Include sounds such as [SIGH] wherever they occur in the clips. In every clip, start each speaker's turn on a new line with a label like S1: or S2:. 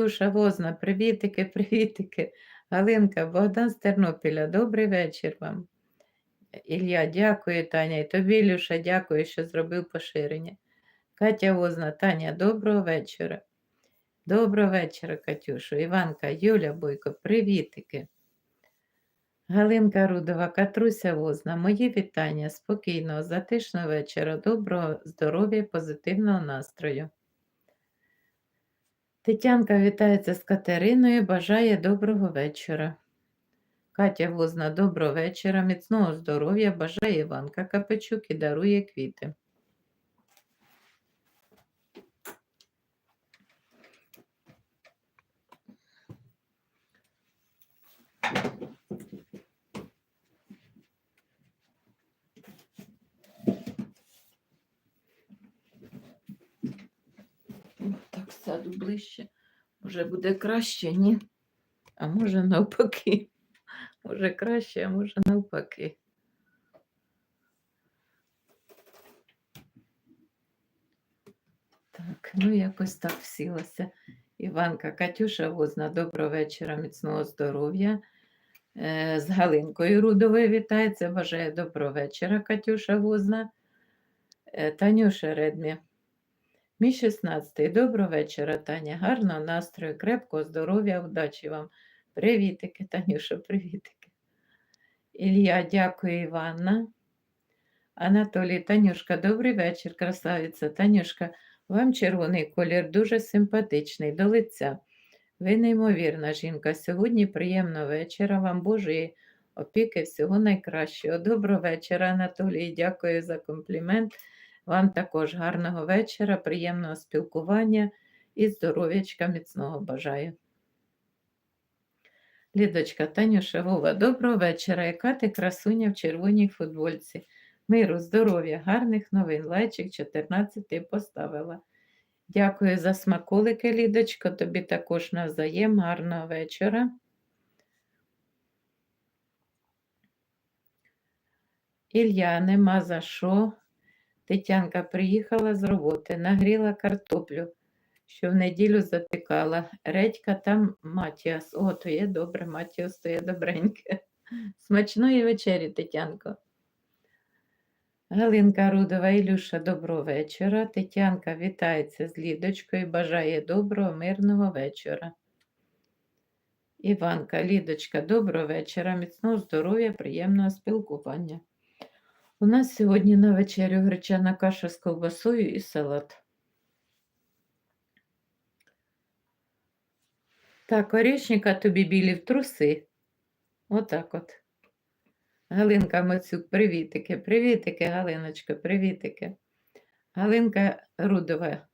S1: Катюша Возна, привітики, [LAUGHS] привітики. Галинка, Богдан з Тернопіля, добрий вечір вам. Ілля, дякую, Таня. І тобі, Ілюша, дякую, що зробив поширення. Катя Возна, Таня, доброго вечора. Доброго вечора, Катюшу. Іванка, Юля Бойко, привітики. Галинка Рудова, Катруся Возна, мої вітання, спокійного, затишного вечора, доброго здоров'я, позитивного настрою. Тетянка вітається з Катериною, бажає доброго вечора. Катя Возна, доброго вечора, міцного здоров'я, бажає Іванка Капечук і дарує квіти. Сяду ближче. Може буде краще, ні? А може навпаки. Може краще, а може навпаки. Так, ну якось так сілася. Іванка, Катюша Возна, доброго вечора, міцного здоров'я. Е, З Галинкою Рудовою вітається. Бажає доброго вечора, Катюша Возна. Е, Танюша Редмі. Мій 16. Доброго вечора, Таня. Гарного настрою, крепкого здоров'я, удачі вам. Привітики, Танюша, привітики. Ілля, дякую, Іванна. Анатолій, Танюшка, добрий вечір, красавиця. Танюшка, вам червоний колір дуже симпатичний до лиця. Ви неймовірна жінка. Сьогодні приємного вечора, вам Божої опіки, всього найкращого. Доброго вечора, Анатолій. Дякую за комплімент. Вам також гарного вечора, приємного спілкування і здоров'ячка міцного бажаю. Лідочка, Танюша, Вова, доброго вечора. Яка ти красуня в червоній футбольці? Миру, здоров'я, гарних новин. Лайчик 14 ти поставила. Дякую за смаколики, Лідочко. Тобі також навзаєм. Гарного вечора. Ілля, нема за що. Тетянка приїхала з роботи, нагріла картоплю, що в неділю запікала. Редька там Матіас. О, то є добре, Матіас, то є добреньке. [LAUGHS] Смачної вечері, Тетянко. Галинка Рудова, Ілюша, доброго вечора. Тетянка вітається з Лідочкою, бажає доброго, мирного вечора. Іванка, Лідочка, доброго вечора, міцного здоров'я, приємного спілкування. У нас сьогодні на вечерю гречана каша з ковбасою і салат. Так, орішника тобі білі в труси. Отак от. Галинка Мацюк, привітики, привітики, Галиночка, привітики. Галинка Рудова,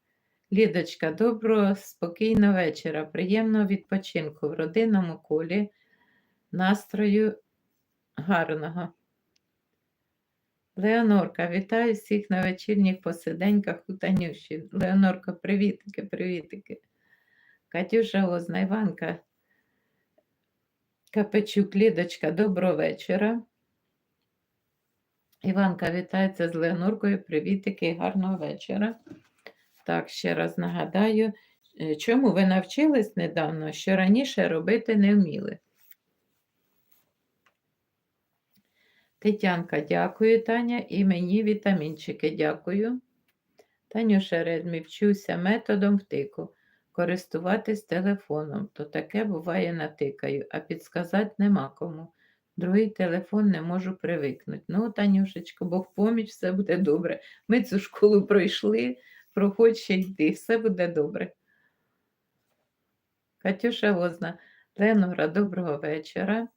S1: Лідочка, доброго, спокійного вечора, приємного відпочинку в родинному колі, настрою гарного. Леонорка, вітаю всіх на вечірніх посиденьках у Танюші. Леонорка, привітики, привітики. Катюша Озна, Іванка, Капечук, Лідочка, доброго вечора. Іванка вітається з Леоноркою. Привітики, гарного вечора. Так, ще раз нагадаю, е, чому ви навчились недавно, що раніше робити не вміли. Тетянка, дякую, Таня, і мені вітамінчики дякую. Танюша Редмі, вчуся методом втику. Користуватись телефоном, то таке буває натикаю, а підсказати нема кому. Другий телефон не можу привикнути. Ну, Танюшечко, Бог поміч, все буде добре. Ми цю школу пройшли, проходь ще йди, все буде добре. Катюша Возна, Ленора, доброго вечора.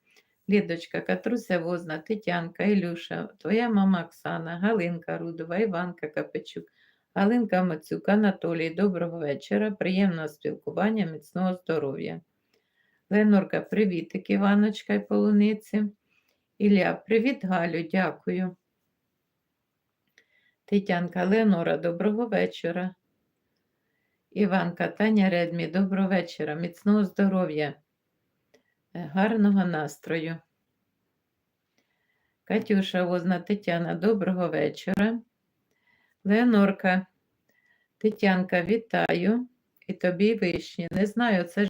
S1: Лідочка, Катруся Возна, Тетянка, Ілюша, твоя мама Оксана, Галинка Рудова, Іванка Капечук, Галинка Мацюк, Анатолій, доброго вечора, приємного спілкування, міцного здоров'я. Ленорка, привітик, Іваночка і полуниці. Ілля, привіт, Галю, дякую. Тетянка Ленора, доброго вечора. Іванка, Таня Редмі, доброго вечора, міцного здоров'я, гарного настрою. Катюша Возна Тетяна, доброго вечора. Леонорка, Тетянка, вітаю. І тобі вишні. Не знаю, це